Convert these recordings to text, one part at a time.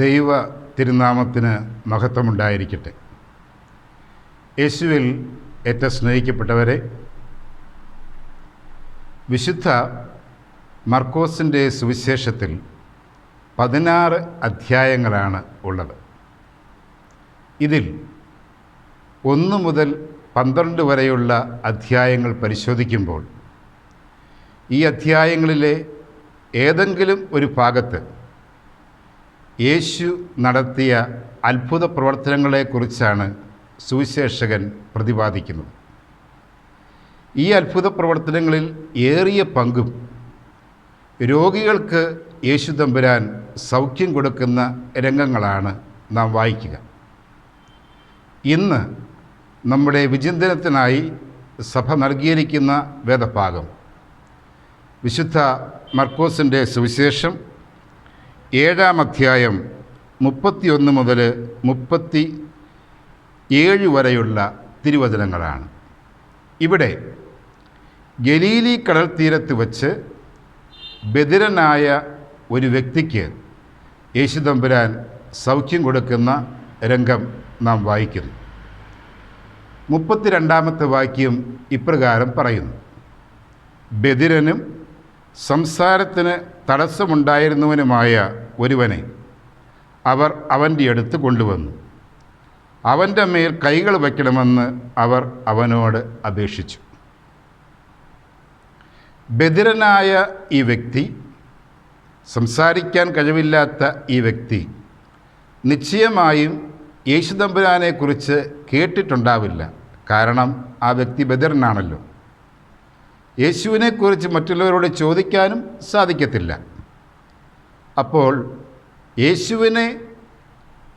ദൈവ തിരുനാമത്തിന് മഹത്വമുണ്ടായിരിക്കട്ടെ. യേശുവിൽ ഏറ്റവും സ്നേഹിക്കപ്പെട്ടവരെ വിശുദ്ധ മർക്കോസിന്റെ സുവിശേഷത്തിൽ പതിനാറ് അധ്യായങ്ങളാണ് ഉള്ളത്. ഇതിൽ ഒന്ന് മുതൽ പന്ത്രണ്ട് വരെയുള്ള അധ്യായങ്ങൾ പരിശോധിക്കുമ്പോൾ ഈ അധ്യായങ്ങളിലെ ഏതെങ്കിലും ഒരു ഭാഗത്ത് യേശു നടത്തിയ അത്ഭുത പ്രവർത്തനങ്ങളെക്കുറിച്ചാണ് സുവിശേഷകൻ പ്രതിപാദിക്കുന്നത്. ഈ അത്ഭുത പ്രവർത്തനങ്ങളിൽ ഏറിയ പങ്കും രോഗികൾക്ക് യേശു തമ്പുരാൻ സൗഖ്യം കൊടുക്കുന്ന രംഗങ്ങളാണ് നാം വായിക്കുക. ഇന്ന് നമ്മുടെ വിചിന്തനത്തിനായി സഭ നൽകിയിരിക്കുന്ന വേദഭാഗം വിശുദ്ധ മർക്കോസിന്റെ സുവിശേഷം ഏഴാം അധ്യായം മുപ്പത്തിയൊന്ന് മുതൽ മുപ്പത്തി ഏഴ് വരെയുള്ള തിരുവചനങ്ങളാണ്. ഇവിടെ ഗലീലി കടൽ തീരത്ത് വച്ച് ബദിരനായ ഒരു വ്യക്തിക്ക് യേശുദമ്പുരാൻ സൗഖ്യം കൊടുക്കുന്ന രംഗം നാം വായിക്കുന്നു. മുപ്പത്തിരണ്ടാമത്തെ വാക്യം ഇപ്രകാരം പറയുന്നു. ബദിരനും സംസാരത്തിന് തടസ്സമുണ്ടായിരുന്നവനുമായ ഒരുവനെ അവർ അവന്റെ അടുത്ത് കൊണ്ടുവന്നു. അവന്റെ മേൽ കൈകൾ വയ്ക്കണമെന്ന് അവർ അവനോട് അപേക്ഷിച്ചു. ബദിരനായ ഈ വ്യക്തി സംസാരിക്കാൻ കഴിവില്ലാത്ത ഈ വ്യക്തി നിശ്ചയമായും യേശുദമ്പുരാനെക്കുറിച്ച് കേട്ടിട്ടുണ്ടാവില്ല. കാരണം ആ വ്യക്തി ബദിരനാണല്ലോ യേശുവിനെക്കുറിച്ച് മറ്റുള്ളവരോട് ചോദിക്കാനും സാധിക്കത്തില്ല. അപ്പോൾ യേശുവിനെ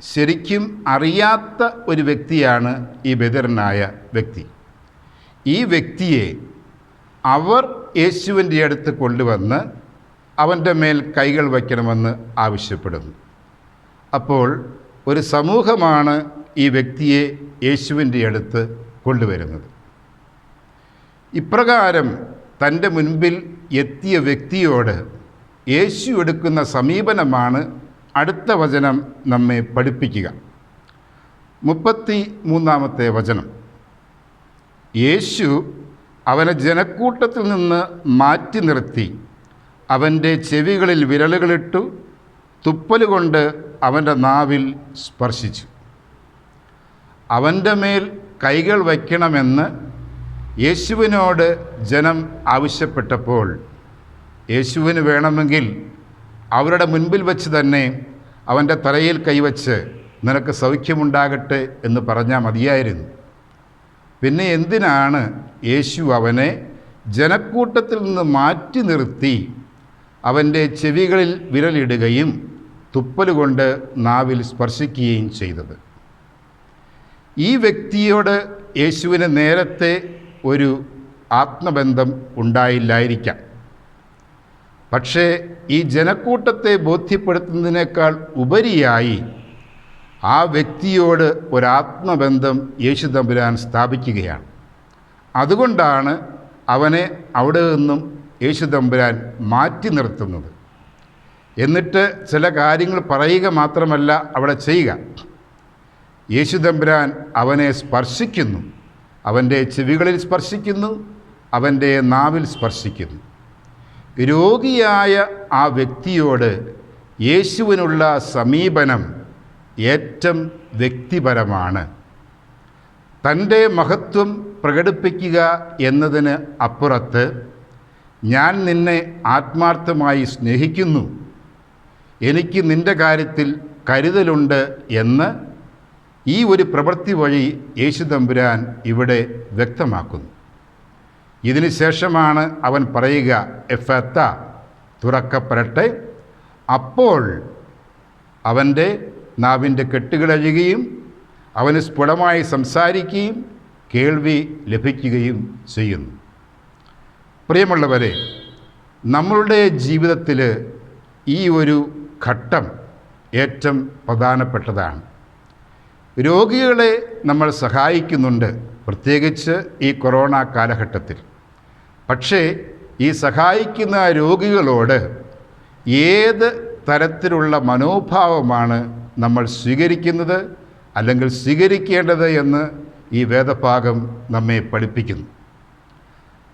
ശരിക്കും അറിയാത്ത ഒരു വ്യക്തിയാണ് ഈ ബദിരനായ വ്യക്തി. ഈ വ്യക്തിയെ അവർ യേശുവിന്റെ അടുത്ത് കൊണ്ടുവന്ന് അവന്റെ മേൽ കൈകൾ വയ്ക്കണമെന്ന് ആവശ്യപ്പെടുന്നു. അപ്പോൾ ഒരു സമൂഹമാണ് ഈ വ്യക്തിയെ യേശുവിന്റെ അടുത്ത് കൊണ്ടുവരുന്നത്. ഇപ്രകാരം തന്റെ മുൻപിൽ എത്തിയ വ്യക്തിയോട് യേശു എടുക്കുന്ന സമീപനമാണ് അടുത്ത വചനം നമ്മെ പഠിപ്പിക്കുക. മുപ്പത്തി മൂന്നാമത്തെ വചനം. യേശു അവനെ ജനക്കൂട്ടത്തിൽ നിന്ന് മാറ്റി നിർത്തി. അവന്റെ ചെവികളിൽ വിരലുകളിട്ടു തുപ്പലുകൊണ്ട് അവന്റെ നാവിൽ സ്പർശിച്ചു. അവന്റെ മേൽ കൈകൾ വയ്ക്കണമെന്ന് യേശുവിനോട് ജനം ആവശ്യപ്പെട്ടപ്പോൾ യേശുവിന് വേണമെങ്കിൽ അവരുടെ മുൻപിൽ വച്ച് തന്നെ അവന്റെ തലയിൽ കൈവച്ച് നിനക്ക് സൗഖ്യമുണ്ടാകട്ടെ എന്ന് പറഞ്ഞാൽ മതിയായിരുന്നു. പിന്നെ എന്തിനാണ് യേശു അവനെ ജനക്കൂട്ടത്തിൽ നിന്ന് മാറ്റി നിർത്തി അവന്റെ ചെവികളിൽ വിരലിടുകയും തുപ്പലുകൊണ്ട് നാവിൽ സ്പർശിക്കുകയും ചെയ്തത്? ഈ വ്യക്തിയോട് യേശുവിന് നേരത്തെ ഒരു ആത്മബന്ധം ഉണ്ടായില്ലായിരിക്കാം. പക്ഷേ ഈ ജനക്കൂട്ടത്തെ ബോധ്യപ്പെടുത്തുന്നതിനേക്കാൾ ഉപരിയായി ആ വ്യക്തിയോട് ഒരാത്മബന്ധം യേശു തമ്പുരാൻ സ്ഥാപിക്കുകയാണ്. അതുകൊണ്ടാണ് അവനെ അവിടെ നിന്നും യേശു തമ്പുരാൻ മാറ്റി നിർത്തുന്നത്. എന്നിട്ട് ചില കാര്യങ്ങൾ പറയുക മാത്രമല്ല അവിടെ ചെയ്യുക. യേശു തമ്പുരാൻ അവനെ സ്പർശിക്കുന്നു. അവന്റെ ചെവികളിൽ സ്പർശിക്കുന്നു അവന്റെ നാവിൽ സ്പർശിക്കുന്നു. രോഗിയായ ആ വ്യക്തിയോട് യേശുവിനുള്ള സമീപനം ഏറ്റവും വ്യക്തിപരമാണ്. തന്റെ മഹത്വം പ്രകടിപ്പിക്കുക എന്നതിന് അപ്പുറത്ത് ഞാൻ നിന്നെ ആത്മാർത്ഥമായി സ്നേഹിക്കുന്നു. എനിക്ക് നിന്റെ കാര്യത്തിൽ കരുതലുണ്ട് എന്ന് ഈ ഒരു പ്രവൃത്തി വഴി യേശു തമ്പുരാൻ ഇവിടെ വ്യക്തമാക്കുന്നു. ഇതിന് ശേഷമാണ് അവൻ പറയുക എഫത്ത തുറക്കപ്പെടട്ടെ. അപ്പോൾ അവന്റെ നാവിന്റെ കെട്ടുകളഴുകയും അവന് സ്ഫുടമായി സംസാരിക്കുകയും കേൾവി ലഭിക്കുകയും ചെയ്യുന്നു. പ്രിയമുള്ളവരെ നമ്മളുടെ ജീവിതത്തിൽ ഈ ഒരു ഘട്ടം ഏറ്റവും പ്രധാനപ്പെട്ടതാണ്. രോഗികളെ നമ്മൾ സഹായിക്കുന്നുണ്ട് പ്രത്യേകിച്ച് ഈ കൊറോണ കാലഘട്ടത്തിൽ. പക്ഷേ ഈ സഹായിക്കുന്ന രോഗികളോട് ഏത് തരത്തിലുള്ള മനോഭാവമാണ് നമ്മൾ സ്വീകരിക്കുന്നത് അല്ലെങ്കിൽ സ്വീകരിക്കേണ്ടത് എന്ന് ഈ വേദഭാഗം നമ്മെ പഠിപ്പിക്കുന്നു.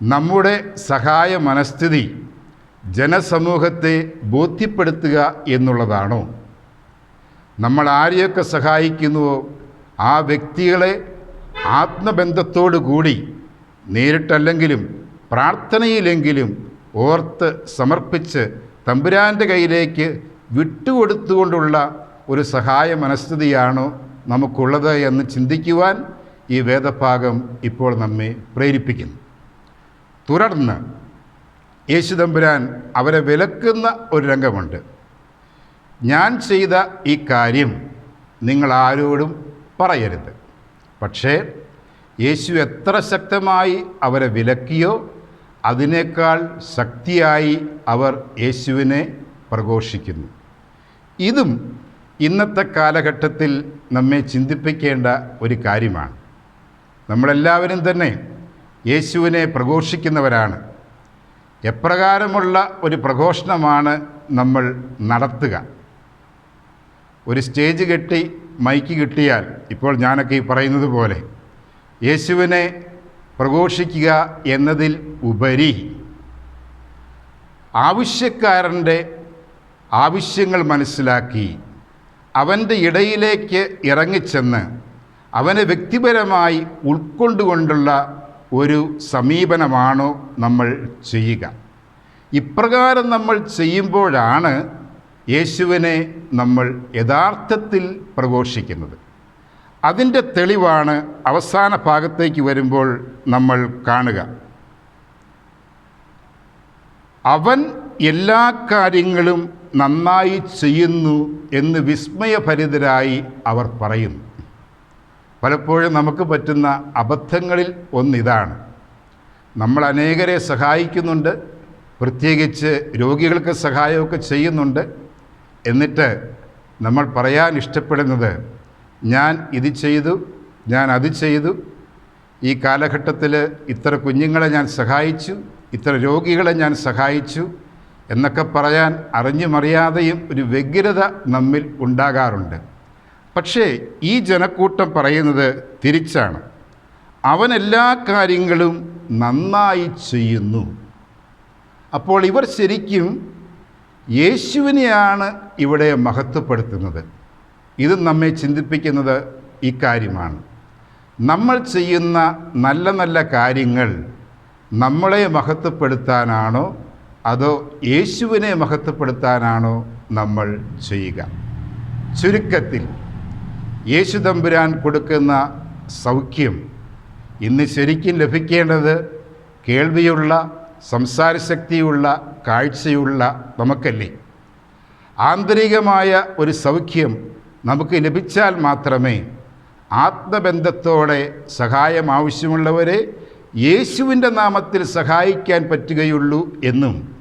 നമ്മുടെ സഹായ മനസ്ഥിതി ജനസമൂഹത്തെ ബോധ്യപ്പെടുത്തുക എന്നുള്ളതാണോ? നമ്മൾ ആരെയൊക്കെ സഹായിക്കുന്നുവോ? ആ വ്യക്തികളെ ആത്മബന്ധത്തോടു കൂടി നേരിട്ടല്ലെങ്കിലും പ്രാർത്ഥനയിലെങ്കിലും ഓർത്ത് സമർപ്പിച്ച് തമ്പുരാന്റെ കയ്യിലേക്ക് വിട്ടുകൊടുത്തുകൊണ്ടുള്ള ഒരു സഹായ മനസ്ഥിതിയാണോ നമുക്കുള്ളത് എന്ന് ചിന്തിക്കുവാൻ ഈ വേദഭാഗം ഇപ്പോൾ നമ്മെ പ്രേരിപ്പിക്കുന്നു. തുടർന്ന് യേശുദമ്പുരാൻ അവരെ വിലക്കുന്ന ഒരു രംഗമുണ്ട്. ഞാൻ ചെയ്ത ഈ കാര്യം നിങ്ങൾ ആരോടും പറയരുത്. പക്ഷേ യേശു എത്ര ശക്തമായി അവരെ വിലക്കിയോ അതിനേക്കാൾ ശക്തിയായി അവർ യേശുവിനെ പ്രഘോഷിക്കുന്നു. ഇതും ഇന്നത്തെ കാലഘട്ടത്തിൽ നമ്മെ ചിന്തിപ്പിക്കേണ്ട ഒരു കാര്യമാണ്. നമ്മളെല്ലാവരും തന്നെ യേശുവിനെ പ്രഘോഷിക്കുന്നവരാണ്. എപ്രകാരമുള്ള ഒരു പ്രഘോഷണമാണ് നമ്മൾ നടത്തുക. ഒരു സ്റ്റേജ് കെട്ടി മൈക്ക് കിട്ടിയാൽ ഇപ്പോൾ ഞാനൊക്കെ ഈ പറയുന്നത് പോലെ യേശുവിനെ പ്രഘോഷിക്കുക എന്നതിൽ ഉപരി ആവശ്യക്കാരന്റെ ആവശ്യങ്ങൾ മനസ്സിലാക്കി അവന്റെ ഇടയിലേക്ക് ഇറങ്ങിച്ചെന്ന് അവനെ വ്യക്തിപരമായി ഉൾക്കൊണ്ടുകൊണ്ടുള്ള ഒരു സമീപനമാണോ നമ്മൾ ചെയ്യുക? ഇപ്രകാരം നമ്മൾ ചെയ്യുമ്പോഴാണ് യേശുവിനെ നമ്മൾ യഥാർത്ഥത്തിൽ പ്രഘോഷിക്കുന്നത്. അതിന്റെ തെളിവാണ് അവസാന ഭാഗത്തേക്ക് വരുമ്പോൾ നമ്മൾ കാണുക. അവൻ എല്ലാ കാര്യങ്ങളും നന്നായി ചെയ്യുന്നു എന്ന് വിസ്മയഭരിതരായി അവർ പറയുന്നു. പലപ്പോഴും നമുക്ക് പറ്റുന്ന അബദ്ധങ്ങളിൽ ഒന്നിതാണ്. നമ്മൾ അനേകരെ സഹായിക്കുന്നുണ്ട് പ്രത്യേകിച്ച് രോഗികൾക്ക് സഹായമൊക്കെ ചെയ്യുന്നുണ്ട്. എന്നിട്ട് നമ്മൾ പറയാൻ ഇഷ്ടപ്പെടുന്നത് ഞാൻ ഇത് ചെയ്തു ഞാൻ അത് ചെയ്തു. ഈ കാലഘട്ടത്തിൽ ഇത്ര കുഞ്ഞുങ്ങളെ ഞാൻ സഹായിച്ചു ഇത്ര രോഗികളെ ഞാൻ സഹായിച്ചു എന്നൊക്കെ പറയാൻ അറിഞ്ഞുമറിയാതെയും ഒരു വ്യഗ്രത നമ്മിൽ ഉണ്ടാകാറുണ്ട്. പക്ഷേ ഈ ജനക്കൂട്ടം പറയുന്നത് തിരിച്ചാണ്. അവൻ എല്ലാ കാര്യങ്ങളും നന്നായി ചെയ്യുന്നു. അപ്പോൾ ഇവർ ശരിക്കും യേശുവിനെയാണ് ഇവിടെ മഹത്വപ്പെടുത്തുന്നത്. ഇത് നമ്മെ ചിന്തിപ്പിക്കുന്നത് ഇക്കാര്യമാണ്. കാര്യമാണ് നമ്മൾ ചെയ്യുന്ന നല്ല നല്ല കാര്യങ്ങൾ നമ്മളെ മഹത്വപ്പെടുത്താനാണോ അതോ യേശുവിനെ മഹത്വപ്പെടുത്താനാണോ നമ്മൾ ചെയ്യുക? ചുരുക്കത്തിൽ യേശു തമ്പുരാൻ കൊടുക്കുന്ന സൗഖ്യം ഇന്ന് ശരിക്കും ലഭിക്കേണ്ടത് കേൾവിയുള്ള സംസാരശക്തിയുള്ള കാഴ്ചയുള്ള നമുക്കല്ലേ? ആന്തരികമായ ഒരു സൗഖ്യം നമുക്ക് ലഭിച്ചാൽ മാത്രമേ ആത്മബന്ധത്തോടെ സഹായം ആവശ്യമുള്ളവരെ യേശുവിന്റെ നാമത്തിൽ സഹായിക്കാൻ പറ്റുകയുള്ളൂ എന്നും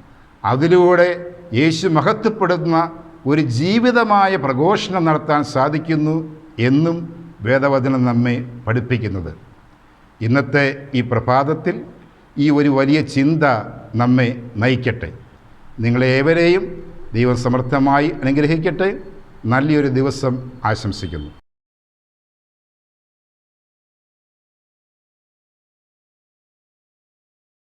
അതിലൂടെ യേശു മഹത്വപ്പെടുന്ന ഒരു ജീവിതമായ പ്രഘോഷണം നടത്താൻ സാധിക്കുന്നു എന്നും വേദവചനം നമ്മെ പഠിപ്പിക്കുന്നത്. ഇന്നത്തെ ഈ പ്രഭാതത്തിൽ ഈ ഒരു വലിയ ചിന്ത നമ്മെ നയിക്കട്ടെ. നിങ്ങളേവരെയും ദൈവം സമർത്ഥമായി അനുഗ്രഹിക്കട്ടെ. നല്ലൊരു ദിവസം ആശംസിക്കുന്നു.